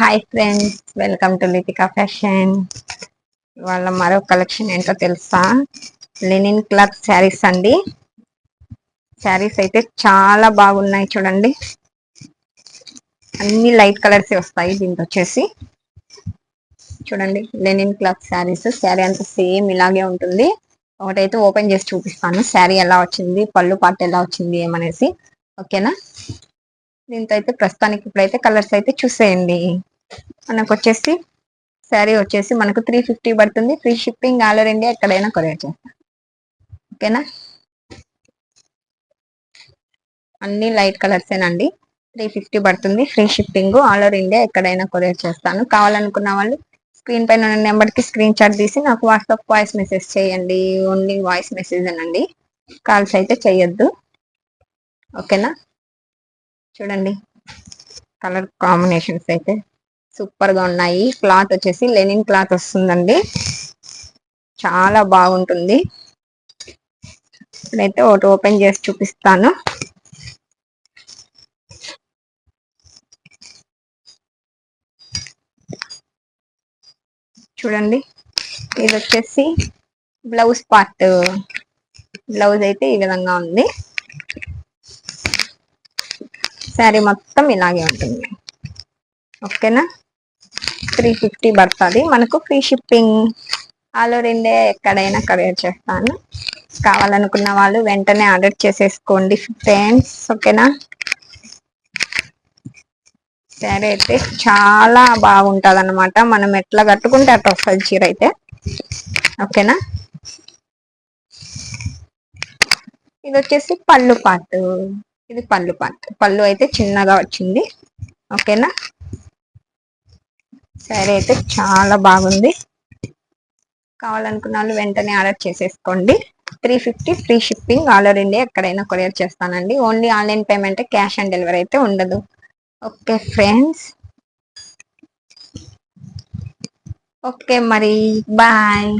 Hi friends welcome to Lithika fashion వాళ్ళ మరో collection ఏంటో తెలుసా? లెనిన్ క్లాత్ శారీస్ అండి. శారీస్ అయితే చాలా బాగున్నాయి చూడండి. అన్ని లైట్ కలర్స్ వస్తాయి దీంతో వచ్చేసి. చూడండి లెనిన్ క్లాత్ శారీస్ శారీ అంతా సేమ్ ఇలాగే ఉంటుంది. ఒకటైతే ఓపెన్ చేసి చూపిస్తాను. శారీ ఎలా వచ్చింది? పళ్ళు పాట ఎలా వచ్చింది ఏమనేసి. ఓకేనా దీంతో అయితే ప్రస్తుతానికి ఇప్పుడైతే కలర్స్ అయితే చూసేయండి. మనకు వచ్చేసి శారీ వచ్చేసి మనకు త్రీ ఫిఫ్టీ పడుతుంది. Free shipping all over India ఎక్కడైనా కొరియర్ చేస్తాం. ఓకేనా అన్ని లైట్ కలర్సేనండి త్రీ ఫిఫ్టీ పడుతుంది. Free shipping all over India ఎక్కడైనా కొరియర్ చేస్తాను. కావాలనుకున్న వాళ్ళు స్క్రీన్ పైన ఉన్న నెంబర్కి స్క్రీన్ షాట్ తీసి నాకు వాట్సాప్ వాయిస్ మెసేజ్ చేయండి. ఓన్లీ వాయిస్ మెసేజ్ అనండి. కాల్స్ అయితే చేయొద్దు. ఓకేనా చూడండి. కలర్ కాంబినేషన్స్ అయితే. సూపర్గా ఉన్నాయి. క్లాత్ వచ్చేసి లెనిన్ క్లాత్ వస్తుందండి. చాలా బాగుంటుంది. ఇప్పుడైతే ఒకటి ఓపెన్ చేసి చూపిస్తాను. చూడండి. ఇది వచ్చేసి బ్లౌజ్ పార్ట్. బ్లౌజ్ అయితే ఈ విధంగా ఉంది. శారీ మొత్తం ఇలాగే ఉంటుంది. ఓకేనా? త్రీ ఫిఫ్టీ పడుతుంది. మనకు free shipping all over India ఎక్కడైనా కరియర్ చేస్తాను. కావాలనుకున్న వాళ్ళు వెంటనే ఆర్డర్ చేసేసుకోండి ఫ్రెండ్స్ ఓకేనా శారీ అయితే చాలా బాగుంటుంది అనమాట మనం ఎట్లా కట్టుకుంటే అట్లా వస్తుంది చీర అయితే. ఓకేనా? ఇది వచ్చేసి పళ్ళు పాటు. ఇది పళ్ళు పాటు. పళ్ళు అయితే చిన్నగా వచ్చింది. ఓకేనా? సరే అయితే చాలా బాగుంది. కావాలనుకున్న వాళ్ళు వెంటనే ఆర్డర్ చేసేసుకోండి. Three fifty free shipping all over India ఎక్కడైనా కొరియర్ చేస్తానండి. Only online payment cash on delivery అయితే ఉండదు. Okay friends. ఓకే మరి బాయ్.